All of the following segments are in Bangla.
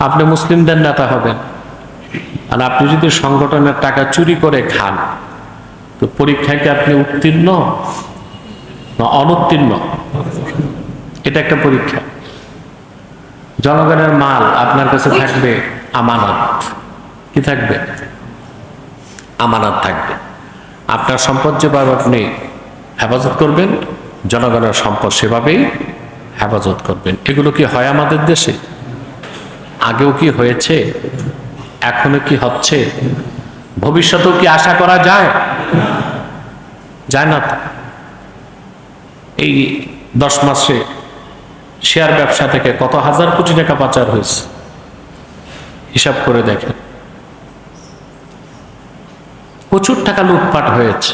আপনি মুসলিমদের নেতা হবেন আর আপনি যদি সংগঠনের টাকা চুরি করে খান, তো পরীক্ষায় কি আপনি উত্তীর্ণ? না, অনুত্তীর্ণ। এটা একটা পরীক্ষা। জনগণের মাল আপনার কাছে থাকবে, আমানত। কি থাকবে? আমানত থাকবে। আপনার সম্পদ যেভাবে আপনি হেফাজত করবেন, জনগণের সম্পদ সেভাবেই হেফাজত করবেন। এগুলো কি হয় আমাদের দেশে? আগেও কি হয়েছে? এখনও কি হচ্ছে? ভবিষ্যতেও কি আশা করা যায়? যায় না এই দশ মাসে শেয়ার ব্যবসা থেকে কত হাজার কোটি টাকা পাচার হয়েছে? হিসাব করে দেখেন। প্রচুর টাকা লুটপাট হয়েছে।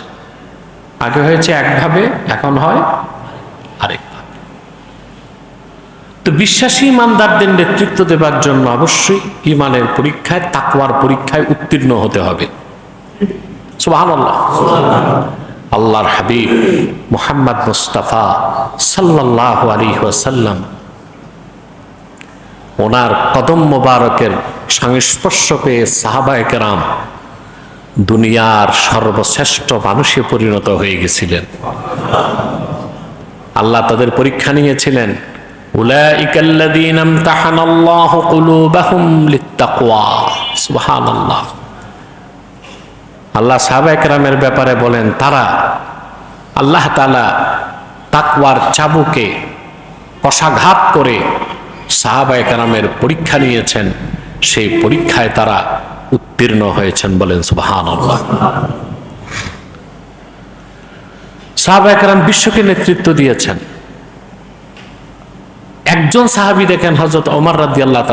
আগে হয়েছে একভাবে, এখন হয় আরেকভাবে তো বিশ্বাসী ইমানদারদের নেতৃত্ব দেবার জন্য অবশ্যই ইমানের পরীক্ষায়, তাকওয়ার পরীক্ষায় উত্তীর্ণ হতে হবে। আল্লাহর হাবিব মুহাম্মদ মুস্তাফা সাল্লাল্লাহু আলাইহি ওয়াসাল্লাম ওনার কদম মোবারকের সংস্পর্শ পেয়ে সাহাবায়ে কেরাম দুনিয়ার সর্বশ্রেষ্ঠ মানুষে পরিণত হয়ে গেছিলেন। আল্লাহ তাদের পরীক্ষা নিয়েছিলেন। উলাইকাল্লাযীনা ইমতাহানাল্লাহু কুলুবাহুম লিত্তাকওয়া। সুবহানাল্লাহ। আল্লাহ সাহাবা একরামের ব্যাপারে বলেন, তারা আল্লাহ তাকওয়ার চাবুকে কষাঘাত করে সাহাবা একরামের পরীক্ষা নিয়েছেন। সেই পরীক্ষায় তারা উত্তীর্ণ হয়েছেন বলেন সুবাহান সাহাবা একরাম বিশ্বকে নেতৃত্ব দিয়েছেন। একজন সাহাবি দেখেন হজরত অমর রাদিয়াল্লাহু তাআলা